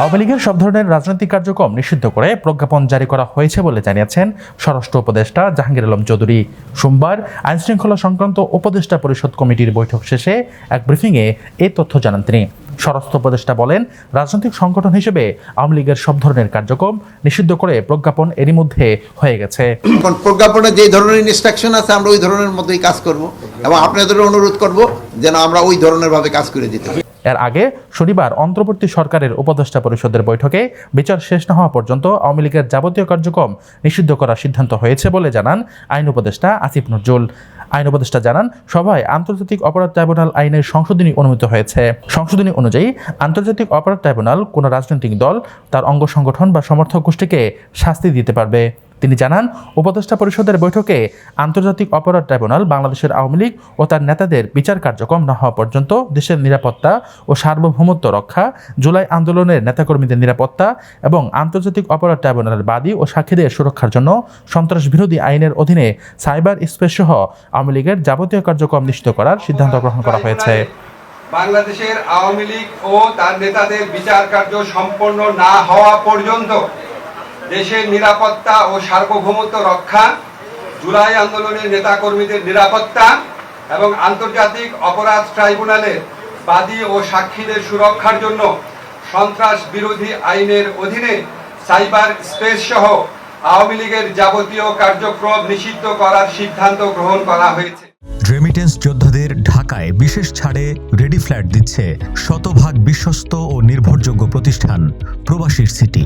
আওয়ামী লীগের সব ধরনের রাজনৈতিক কার্যক্রম নিষিদ্ধ করে প্রজ্ঞাপন জারি করা হয়েছে বলে জানিয়েছেন স্বরাষ্ট্র উপদেষ্টা জাহাঙ্গীর আলম চৌধুরী। সোমবার আইনশৃঙ্খলা সংক্রান্ত উপদেষ্টা পরিষদ কমিটির বৈঠক শেষে এক ব্রিফিংয়ে এই তথ্য জানান তিনি। স্বরাষ্ট্র উপদেষ্টা বলেন, রাজনৈতিক সংগঠন হিসেবে আওয়ামী লীগের সব ধরনের কার্যক্রম নিষিদ্ধ করে প্রজ্ঞাপন এরই মধ্যে হয়ে গেছে। প্রজ্ঞাপনে যে ধরনের ইনস্ট্রাকশন আছে, আমরা ওই ধরনের মধ্যেই কাজ করব এবং আপনাদের অনুরোধ করব যেন আমরা ওই ধরনের ভাবে কাজ করে দিতে এর আগে শনিবার অন্তর্বর্তী সরকারের উপদেষ্টা পরিষদের বৈঠকে বিচার শেষ না হওয়া পর্যন্ত আওয়ামী লীগের যাবতীয় কার্যক্রম নিষিদ্ধ করার সিদ্ধান্ত হয়েছে বলে জানান আইন উপদেষ্টা আসিফ নজরুল। আইন উপদেষ্টা জানান, সভায় আন্তর্জাতিক অপরাধ ট্রাইব্যুনাল আইনের সংশোধনী অনুমোদিত হয়েছে। সংশোধনী অনুযায়ী, আন্তর্জাতিক অপরাধ ট্রাইব্যুনাল কোনো রাজনৈতিক দল, তার অঙ্গ সংগঠন বা সমর্থক গোষ্ঠীকে শাস্তি দিতে পারবে। তিনি জানান, উপদেষ্টা পরিষদের বৈঠকে আন্তর্জাতিক অপরাধ ট্রাইব্যুনাল, বাংলাদেশের আওয়ামী লীগ ও তার নেতাদের বিচার কার্যক্রম না হওয়া পর্যন্ত দেশের নিরাপত্তা ও সার্বভৌমত্ব রক্ষা, জুলাই আন্দোলনের নেতাকর্মীদের নিরাপত্তা এবং আন্তর্জাতিক অপরাধ ট্রাইব্যুনালের বাদী ও সাক্ষীদের সুরক্ষার জন্য সন্ত্রাস বিরোধী আইনের অধীনে সাইবার স্পেস সহ আওয়ামী লীগের যাবতীয় কার্যক্রম নিশ্চিত করার সিদ্ধান্ত গ্রহণ করা হয়েছে। বাংলাদেশের আওয়ামী লীগ ও তার নেতাদের বিচার কার্য সম্পন্ন না হওয়া পর্যন্ত দেশের নিরাপত্তা ও সার্বভৌমত্ব রক্ষা, জুলাই আন্দোলনের নেতাকর্মীদের নিরাপত্তা এবং আন্তর্জাতিক অপরাধ ট্রাইব্যুনালের বাদী ও সাক্ষীদের সুরক্ষার জন্য সন্ত্রাস বিরোধী আইনের অধীনে সাইবার স্পেস সহ আওয়ামী লীগের যাবতীয় কার্যক্রম নিষিদ্ধ করার সিদ্ধান্ত গ্রহণ করা হয়েছে। রেমিটেন্স যোদ্ধাদের ঢাকায় বিশেষ ছাড়ে রেডি ফ্ল্যাট দিচ্ছে শতভাগ বিশ্বস্ত ও নির্ভরযোগ্য প্রতিষ্ঠান প্রবাসীর সিটি।